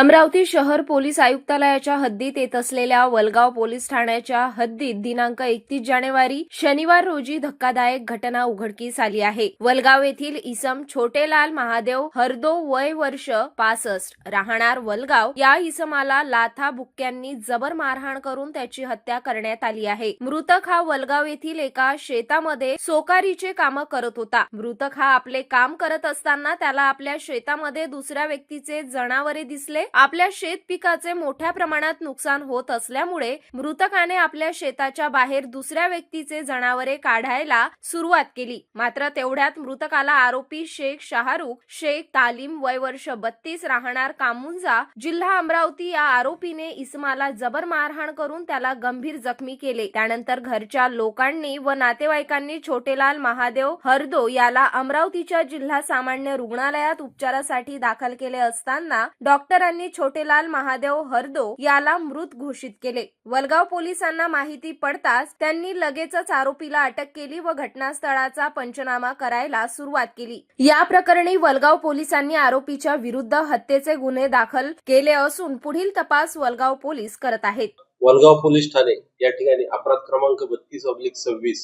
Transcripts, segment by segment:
अमरावती शहर पोलीस आयुक्तालयाच्या हद्दीत येत असलेल्या वलगाव पोलीस ठाण्याच्या हद्दीत दिनांक एकतीस जानेवारी शनिवार रोजी धक्कादायक घटना उघडकीस आली आहे. वलगाव येथील इसम छोटेलाल महादेव हरदो वय वर्ष पासष्ट राहणार वलगाव या इसमाला लाथा बुक्क्यांनी जबर मारहाण करून त्याची हत्या करण्यात आली आहे. मृतक हा वलगाव येथील एका शेतामध्ये सोकारीचे काम करत होता. मृतक हा आपले काम करत असताना त्याला आपल्या शेतामध्ये दुसऱ्या व्यक्तीचे जनावरे दिसले. आपल्या शेत पिकाचे मोठ्या प्रमाणात नुकसान होत असल्यामुळे मृतकाने आपल्या शेताच्या बाहेर दुसऱ्या व्यक्तीचे जनावरे काढायला सुरुवात केली. मात्र तेवढ्यात मृतकाला आरोपी शेख शाहरुख शेख तालीम वय वर्ष बत्तीस राहणार कामुंजा जिल्हा अमरावती या आरोपीने इस्माला जबर मारहाण करून त्याला गंभीर जखमी केले. त्यानंतर घरच्या लोकांनी व नातेवाईकांनी छोटेलाल महादेव हरदो याला अमरावतीच्या जिल्हा सामान्य रुग्णालयात उपचारासाठी दाखल केले असताना डॉक्टरांनी यांनी छोटेलाल महादेव हरदो याला मृत घोषित केले. वलगाव पोलिसांना माहिती पडताच त्यांनी लगेचच आरोपीला अटक केली व घटनास्थळाचा पंचनामा करायला सुरुवात केली. या प्रकरणी वलगाव पोलिसांनी आरोपीच्या विरुद्ध हत्येचे गुन्हे दाखल केले असून पुढील तपास वलगाव पोलीस करत आहेत. वलगाव पोलीस ठाणे या ठिकाणी अपराध क्रमांक बत्तीस ऑब्लिक सव्वीस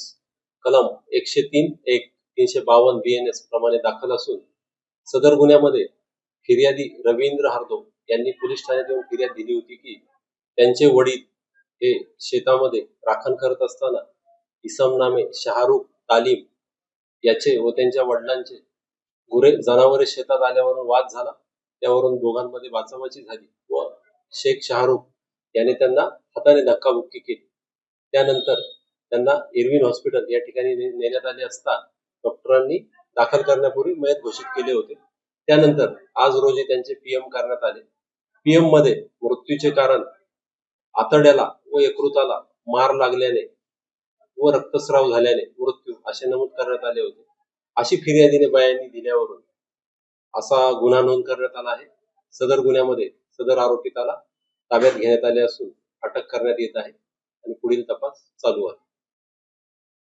कलम एकशे तीन एक तीनशे बावन्न बी एन एस प्रमाणे दाखल असून सदर गुन्ह्यामध्ये फिर्यादी रवींद्र हार्दो यांनी पोलीस ठाण्यात येऊन फिर्याद दिली होती की त्यांचे वडील हे शेतामध्ये राखण करत असताना इसम नामे शहारुख तालीम याचे व त्यांच्या वडिलांचे गुरे जनावरे शेतात आल्यावरून वाद झाला. त्यावरून दोघांमध्ये वाचावाची झाली व शेख शाहरुख याने त्यांना हाताने धक्काबुक्की केली. त्यानंतर त्यांना इरविन हॉस्पिटल या ठिकाणी नेण्यात आले असता डॉक्टरांनी दाखल करण्यापूर्वी मयत घोषित केले होते. त्यानंतर आज रोजी त्यांचे पीएम करण्यात आले. पीएममध्ये मृत्यूचे कारण आतड्याला व यकृताला मार लागल्याने व रक्तस्राव झाल्याने मृत्यू असे नमूद करण्यात आले होते. अशी फिर्यादीने बायांनी दिल्यावरून असा गुन्हा नोंद करण्यात आला आहे. सदर गुन्ह्यामध्ये सदर आरोपिताला ताब्यात घेण्यात आले असून अटक करण्यात येत आहे आणि पुढील तपास चालू आहे.